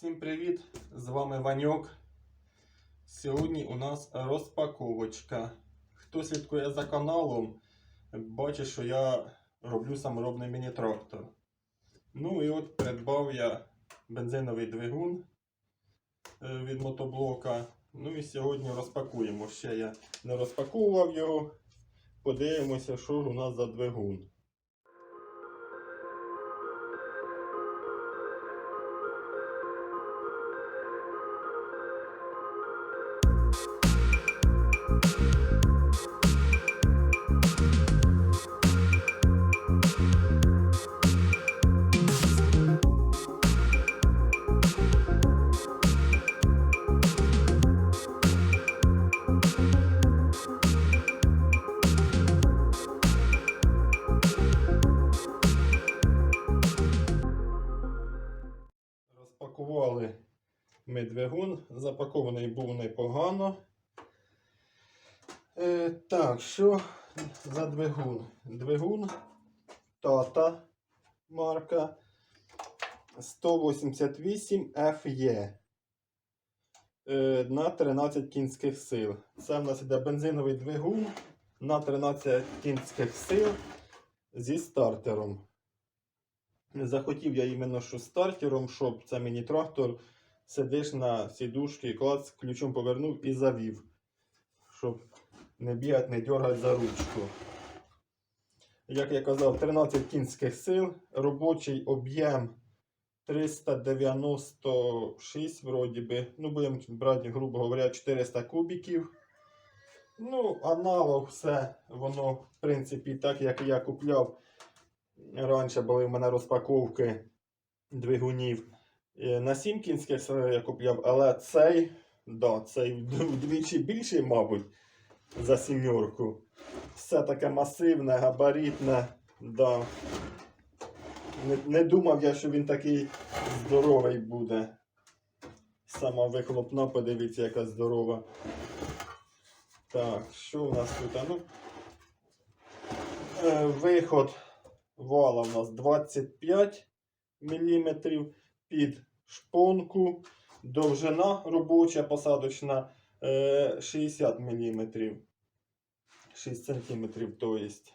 Всім привіт! З вами Ваньок. Сьогодні у нас розпаковочка. Хто слідкує за каналом, бачить, що я роблю саморобний міні-трактор. Ну і от придбав я бензиновий двигун е, від мотоблока. Ну і сьогодні розпакуємо. Ще я не розпаковував його. Подивимося, що ж у нас за двигун. Розпакували ми двигун. Запакований був непогано. Е, так, що за двигун? Двигун Tata марка 188 FE е, на 13 кінських сил. Це в нас іде бензиновий двигун на 13 кінських сил зі стартером. Захотів я іменно що стартером, щоб це мені трактор сидиш на сідушці, клац, ключом повернув і завів. Щоб не бігати, не дергати за ручку. Як я казав, 13 кінських сил, робочий об'єм 396, вроді би. Ну, будемо брати, грубо говоря, 400 кубиків. Ну, аналог все, воно, в принципі, так як я купляв. Раніше були в мене розпаковки двигунів е, на 7 кінських я купляв, але цей, да, цей вдвічі більший, мабуть, за сімерку. Все таке масивне, габаритне. Да. Не, не думав я, що він такий здоровий буде. Сама вихлопна, подивіться, яка здорова. Так, що у нас тут? Ну, е, виход вала у нас 25 мм під шпонку. Довжина робоча посадочна е, 60 мм. 6 см, то есть.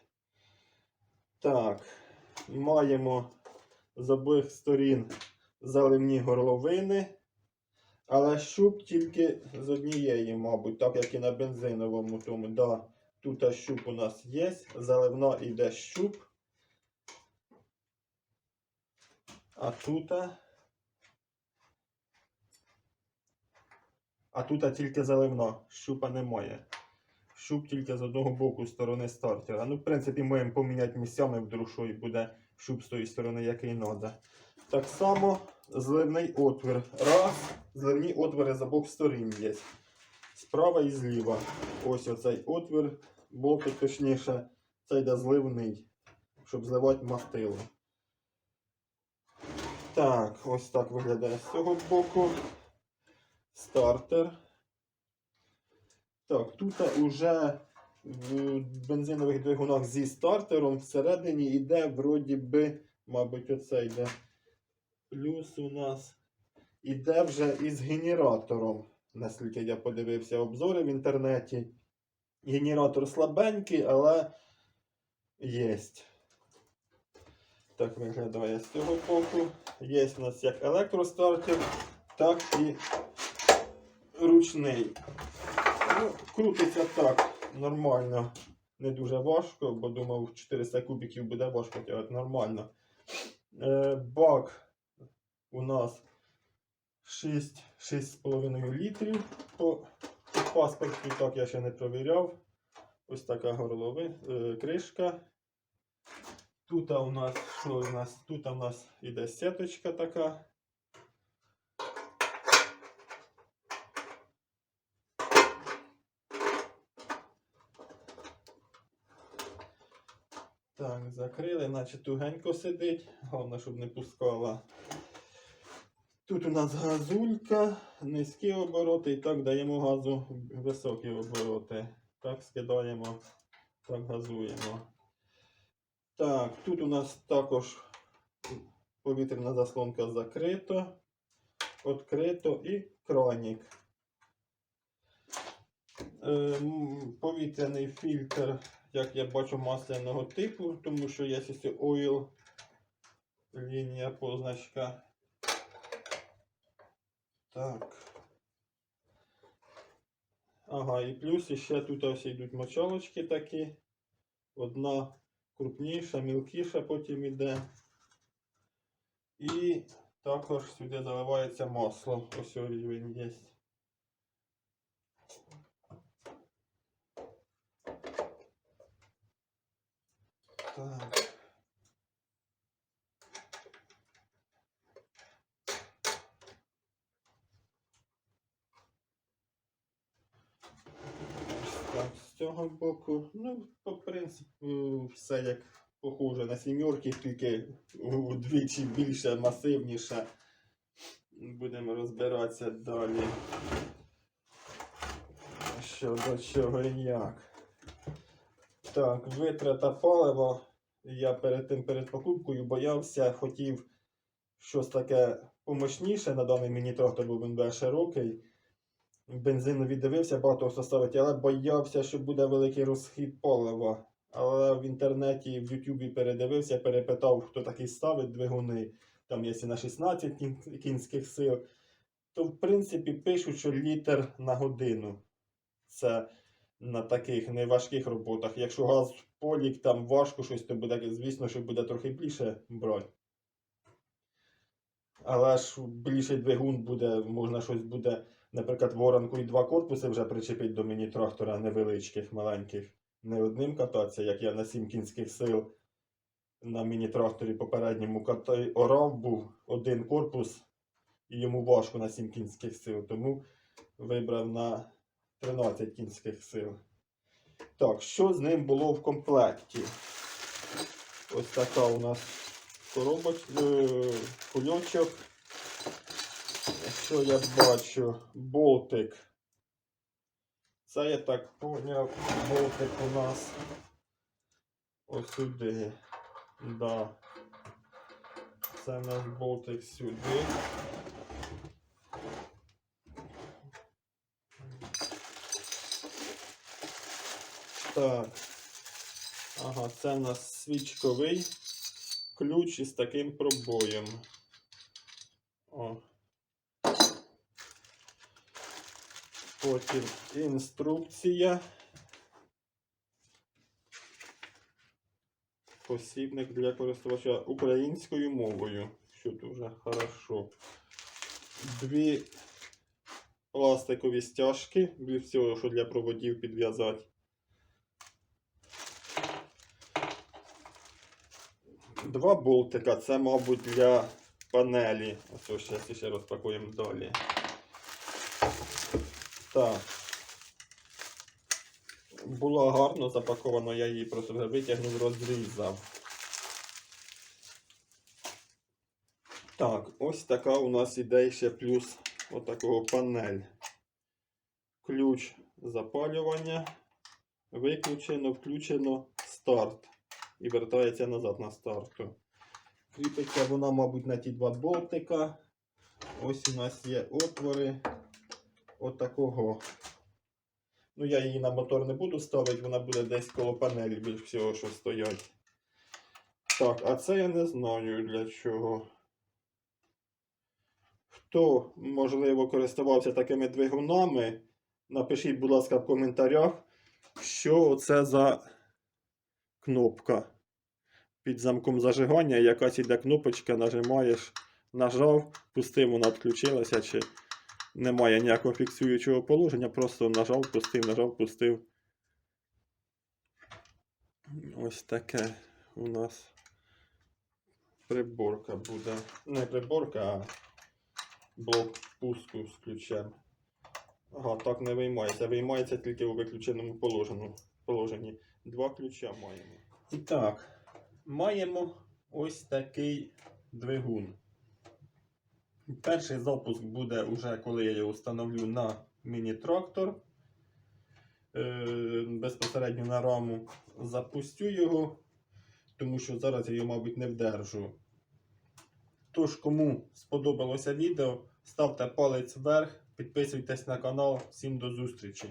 Так, маємо з обох сторін заливні горловини. Але щуп тільки з однієї, мабуть, так як і на бензиновому тому. Да, тут щуп у нас є. Заливна йде щуп. А тут. А тут тільки заливна, щупа немає. Щуп тільки з одного боку сторони стартера. Ну, в принципі, можемо поміняти місцями вдруг, що і буде щуп з тої сторони, який треба. Так само зливний отвір. Раз, зливні отвори з обох сторін є. Справа і зліва. Ось оцей отвір, боки точніше, це йде зливний, щоб зливати мастило. Так, ось так виглядає з цього боку. Стартер. Так, тут уже в бензинових двигунах зі стартером всередині йде, вроді би, мабуть, оце йде. Плюс у нас іде вже із генератором. Наскільки я подивився обзори в інтернеті. Генератор слабенький, але єсть. Так виглядає з цього боку. Є у нас як електростартер, так і ручний. Ну, крутиться так нормально. Не дуже важко, бо думав 400 кубиків буде важко тягати нормально. Е, бак у нас 6 6,5 літрів по паспорту, так я ще не провіряв. Ось така горлови, е, кришка. Тут у нас що у нас? Тут у нас іде сеточка така. Так, закрили, наче тугенько сидить. Головне, щоб не пускала. Тут у нас газулька, низькі обороти, і так даємо газу високі обороти. Так, скидаємо, так газуємо. Так, тут у нас також повітряна заслонка закрита. відкрито і кранік. Е, Повітряний фільтр, як я бачу, масляного типу, тому що є ось oil лінія позначка. Так. Ага, і плюс ще тут ось йдуть мочалочки такі. Одна крупніша, мілкіша потім іде. І також сюди заливається масло. Ось рівень є. Так. Так, з цього боку, ну, по принципу, все як похоже на сімерки, тільки удвічі більше, масивніше. Будемо розбиратися далі. Що до чого і як. Так, витрата палива. Я перед тим перед покупкою боявся, хотів щось таке помощніше на даний мені трактор, бо він широкий. Бензину віддивився, багато хто ставить, але боявся, що буде великий розхід палива. Але в інтернеті, в Ютубі передивився, перепитав, хто такий ставить двигуни. Там є на 16 кінських сил. То, в принципі, пишуть, що літр на годину. Це на таких неважких роботах. Якщо газ полік, там важко щось, то буде, звісно, що буде трохи більше брати. Але ж більший двигун буде, можна щось буде, наприклад, воронку і два корпуси вже причепити до міні-трактора невеличких, маленьких. Не одним кататися, як я на 7 кінських сил на міні-тракторі попередньому ката- орав був один корпус, і йому важко на 7 кінських сил, тому вибрав на 13 кінських сил. Так, що з ним було в комплекті? Ось така у нас коробоч... е, кульочок. Що я бачу? Болтик. Це я так поняв, болтик у нас ось сюди. Да. Це у нас болтик сюди. Так. Ага, це у нас свічковий ключ із таким пробоєм. О. Потім інструкція. Посібник для користувача українською мовою, що дуже хорошо. Дві пластикові стяжки, для всього, що для проводів підв'язати. Два болтика, це, мабуть, для панелі. Ось зараз ще розпакуємо далі. Так. Була гарно запакована, я її просто витягнув, розрізав. Так, ось така у нас іде ще плюс отакого панель. Ключ запалювання. Виключено, включено старт. І вертається назад на старту. Кріпиться вона, мабуть, на ті два болтика. Ось у нас є отвори отакого. Ну, я її на мотор не буду ставити, вона буде десь коло панелі більш всього, що стоять. Так, а це я не знаю для чого. Хто, можливо, користувався такими двигунами, напишіть, будь ласка, в коментарях, що це за кнопка. Під замком зажигання якась іде кнопочка, нажимаєш, нажав, пустив, вона відключилася, чи немає ніякого фіксуючого положення, просто нажав, пустив, нажав, пустив. Ось таке у нас приборка буде. Не приборка, а блок пуску з ключем. Ага, так не виймається. Виймається тільки у виключеному положенні. Два ключа маємо. І так, маємо ось такий двигун. Перший запуск буде вже, коли я його встановлю на міні-трактор. Е, безпосередньо на раму запустю його, тому що зараз я його, мабуть, не вдержу. Тож, кому сподобалося відео, ставте палець вверх, підписуйтесь на канал. Всім до зустрічі!